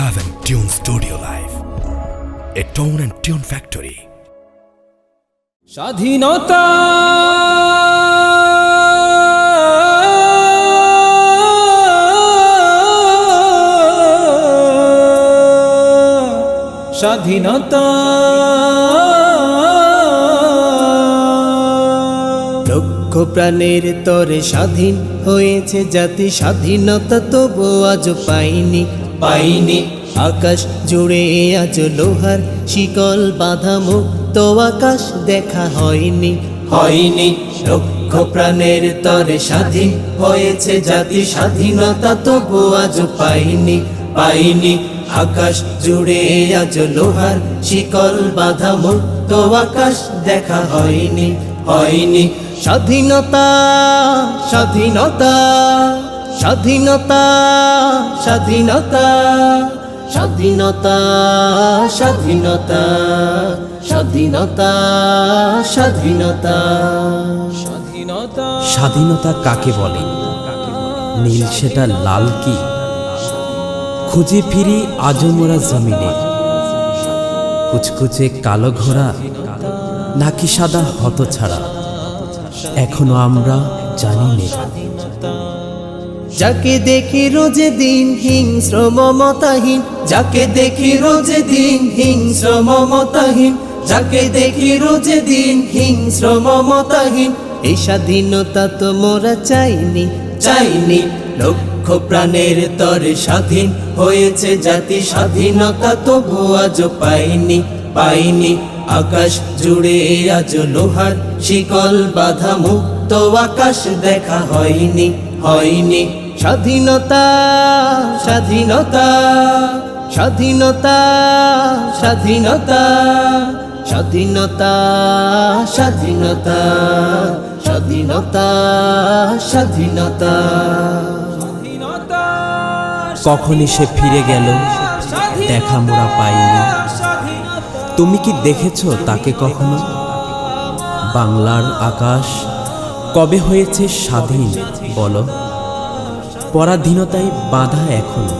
Have and Tune Studio Live, a tone and tune factory. স্বাধীনতা স্বাধীনতা লক্ষ প্রাণের তরে স্বাধীন হয়েছে জাতি স্বাধীনতা তবু আজ পাইনি। পাইনি। আকাশ জুড়ে আজ লোহার শিকল বাঁধা মুক্ত আকাশ দেখা হয়নি। হয়নি। লক্ষ প্রাণের তরে স্বাধীন হয়েছে জাতি স্বাধীনতা তবু আজ পাইনি। পাইনি। আকাশ জুড়ে আজ লোহার শিকল বাঁধা মুক্ত আকাশ দেখা হয়নি। হয়নি। স্বাধীনতা স্বাধীনতা স্বাধীনতা স্বাধীনতা স্বাধীনতা স্বাধীনতা স্বাধীনতা স্বাধীনতা। স্বাধীনতা। স্বাধীনতা কাকে বলে? নীল সেটা লাল কি? খুঁজে ফিরি আজও মোরা জমিনে। কুচকুচে কালো ঘোড়া নাকি সাদা হত ছাড়া এখনও আমরা জানি যাকে দেখি রোজে দিন হিংস্র মমতাহীন, যাকে দেখি রোজে দিন হিংস্র মমতাহীন, যাকে দেখি রোজে দিন হিংস্র মমতাহীন। এই স্বাধীনতা তো মোরা চাইনি চাইনি লক্ষ প্রাণের তরে স্বাধীন। হয়েছে জাতি স্বাধীনতা তবু আজ পাইনি পাইনি আকাশ জুড়ে আজ লোহার শিকল বাধা মুক্ত আকাশ দেখা হয়নি হয়নি। স্বাধীনতা স্বাধীনতা স্বাধীনতা স্বাধীনতা স্বাধীনতা স্বাধীনতা স্বাধীনতা স্বাধীনতা। কখনই সে ফিরে গেল দেখা মোরা পাইনি। তুমি কি দেখেছ তাকে কখনো? বাংলার আকাশ কবে হয়েছে স্বাধীন বলো? পরাধীনতায় বাধা এখনও।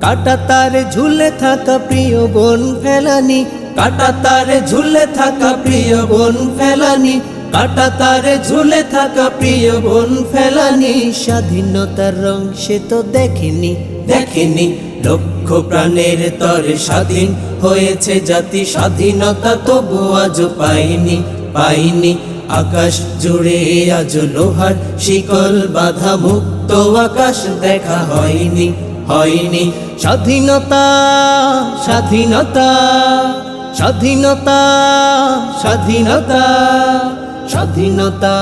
কাটা তারে ঝুলে থাকা প্রিয় বোন ফেলানি। কাটা তারে ঝুলে থাকা প্রিয় বোন ফেলানি। কাটা তারে ঝুলে থাকা প্রিয় বোন ফেলানি। স্বাধীনতার রং সে তো দেখেনি। দেখেনি। লক্ষ প্রাণের তরে স্বাধীন হয়েছে জাতি। স্বাধীনতা তবু আজ পাইনি পাইনি। আকাশ জুড়ে আজ লোহার শিকল বাধা মুক্ত আকাশ দেখা হয়নি হয়নি। স্বাধীনতা স্বাধীনতা স্বাধীনতা স্বাধীনতা স্বাধীনতা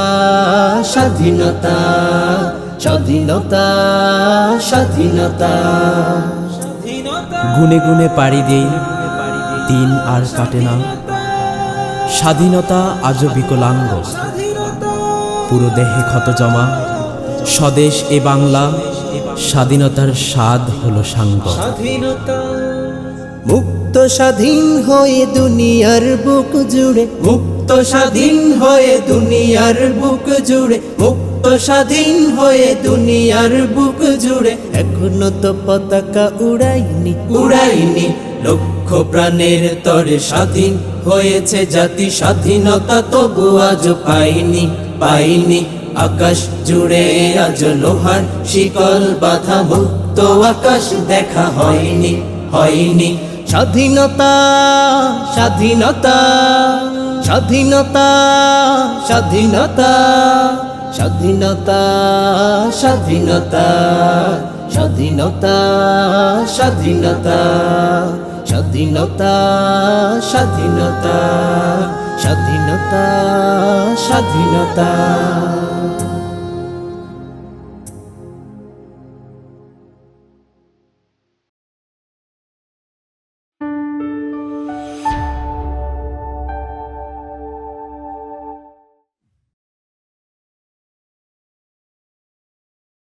স্বাধীনতা। স্বাধীনতা স্বাধীনতা। গুনে গুনে পাড়ি দেই, দিন আর কাটে না। স্বাধীনতা আজও বিকলাঙ্গ। পুরো দেহে ক্ষত জমা। স্বদেশ এ বাংলা, স্বাধীনতার স্বাদ হলো সাঙ্গ। স্বাধীনতা মুক্ত স্বাধীন হয়ে দুনিয়ার বুক জুড়ে। মুক্ত স্বাধীন হয়ে দুনিয়ার বুক জুড়ে। মুক্ত স্বাধীন হয়ে দুনিয়ার বুক জুড়ে। এখনও তো পতাকা উড়াইনি। উড়াইনি। লক্ষ প্রাণের তরে স্বাধীন হয়েছে জাতি। স্বাধীনতা তবু আজ পাইনি পাইনি। আকাশ জুড়ে আজ লোহার শিকল বাধা, মুক্ত আকাশ দেখা হয়নি হয়নি। স্বাধীনতা স্বাধীনতা স্বাধীনতা স্বাধীনতা স্বাধীনতা স্বাধীনতা স্বাধীনতা স্বাধীনতা স্বাধীনতা স্বাধীনতা স্বাধীনতা স্বাধীনতা